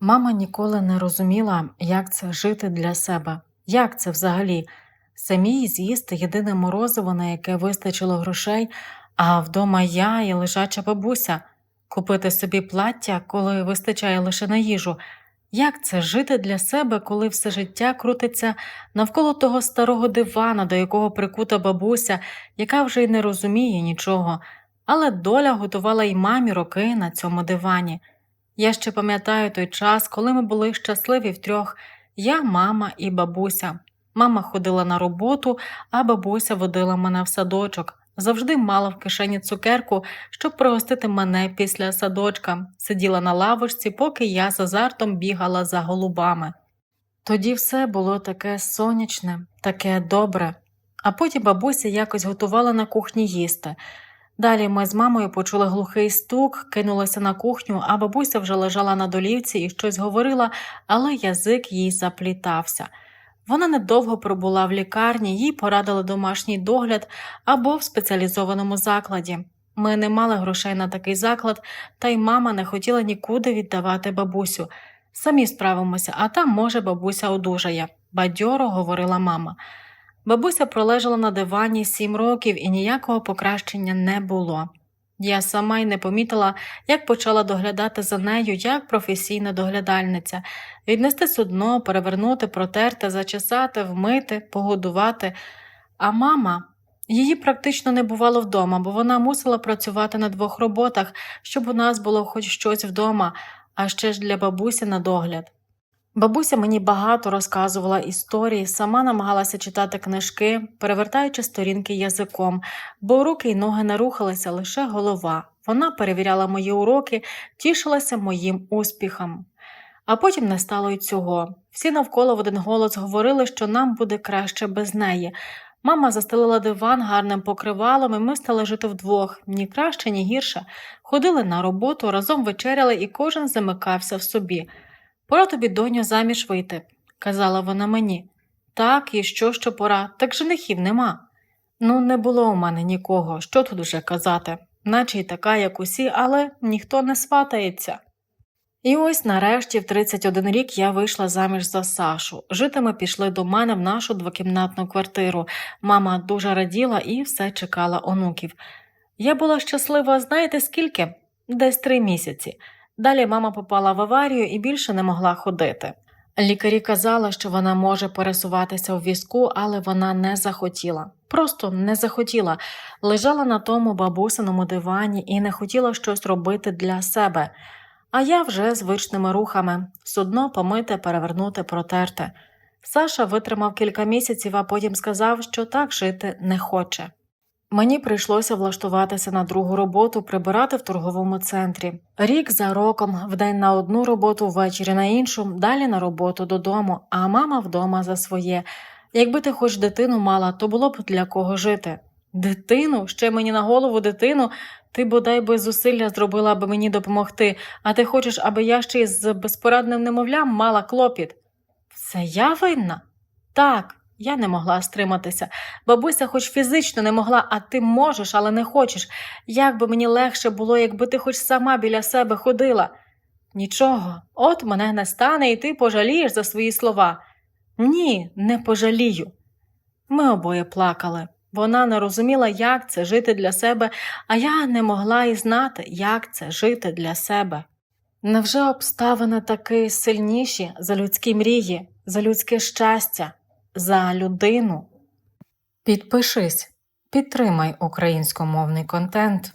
Мама ніколи не розуміла, як це жити для себе, як це взагалі самій з'їсти єдине морозиво, на яке вистачило грошей, а вдома я і лежача бабуся, купити собі плаття, коли вистачає лише на їжу. Як це жити для себе, коли все життя крутиться навколо того старого дивана, до якого прикута бабуся, яка вже й не розуміє нічого, але доля готувала й мамі роки на цьому дивані. Я ще пам'ятаю той час, коли ми були щасливі втрьох я, мама і бабуся. Мама ходила на роботу, а бабуся водила мене в садочок. Завжди мала в кишені цукерку, щоб пригостити мене після садочка, сиділа на лавочці, поки я з азартом бігала за голубами. Тоді все було таке сонячне, таке добре. А потім бабуся якось готувала на кухні їсти. Далі ми з мамою почули глухий стук, кинулися на кухню, а бабуся вже лежала на долівці і щось говорила, але язик їй заплітався. Вона недовго пробула в лікарні, їй порадили домашній догляд або в спеціалізованому закладі. Ми не мали грошей на такий заклад, та й мама не хотіла нікуди віддавати бабусю. Самі справимося, а там, може, бабуся одужає, бадьоро говорила мама. Бабуся пролежала на дивані сім років і ніякого покращення не було. Я сама й не помітила, як почала доглядати за нею як професійна доглядальниця, віднести судно, перевернути, протерти, зачесати, вмити, погодувати. А мама її практично не бувало вдома, бо вона мусила працювати на двох роботах, щоб у нас було хоч щось вдома, а ще ж для бабусі на догляд. Бабуся мені багато розказувала історії, сама намагалася читати книжки, перевертаючи сторінки язиком, бо руки й ноги не рухалися, лише голова. Вона перевіряла мої уроки, тішилася моїм успіхам. А потім не стало й цього. Всі навколо в один голос говорили, що нам буде краще без неї. Мама застелила диван гарним покривалом, і ми стали жити вдвох, ні краще, ні гірше. Ходили на роботу, разом вечеряли, і кожен замикався в собі. Пора тобі, доню, заміж вийти, казала вона мені. Так, і що, що пора, так женихів нема. Ну, не було у мене нікого, що тут уже казати, наче й така, як усі, але ніхто не сватається. І ось нарешті, в 31 рік, я вийшла заміж за Сашу. Жити ми пішли до мене в нашу двокімнатну квартиру. Мама дуже раділа і все чекала онуків. Я була щаслива, знаєте скільки? Десь три місяці. Далі мама попала в аварію і більше не могла ходити. Лікарі казали, що вона може пересуватися у візку, але вона не захотіла. Просто не захотіла. Лежала на тому бабусиному дивані і не хотіла щось робити для себе. А я вже звичними рухами судно помити, перевернути, протерти. Саша витримав кілька місяців, а потім сказав, що так жити не хоче. Мені прийшлося влаштуватися на другу роботу, прибирати в торговому центрі. Рік за роком, вдень на одну роботу, ввечері на іншу, далі на роботу додому, а мама вдома за своє. Якби ти хоч дитину мала, то було б для кого жити. Дитину? Ще мені на голову дитину? Ти бодай би зусилля зробила, аби мені допомогти, а ти хочеш, аби я ще із безпорадним немовлям мала клопіт. Це я винна? Так. Я не могла стриматися. Бабуся хоч фізично не могла, а ти можеш, але не хочеш. Як би мені легше було, якби ти хоч сама біля себе ходила. Нічого, от мене не стане, і ти пожалієш за свої слова. Ні, не пожалію. Ми обоє плакали. Вона не розуміла, як це жити для себе, а я не могла і знати, як це жити для себе. Невже обставини таки сильніші за людські мрії, за людське щастя? За людину. Підпишись, підтримай українськомовний контент.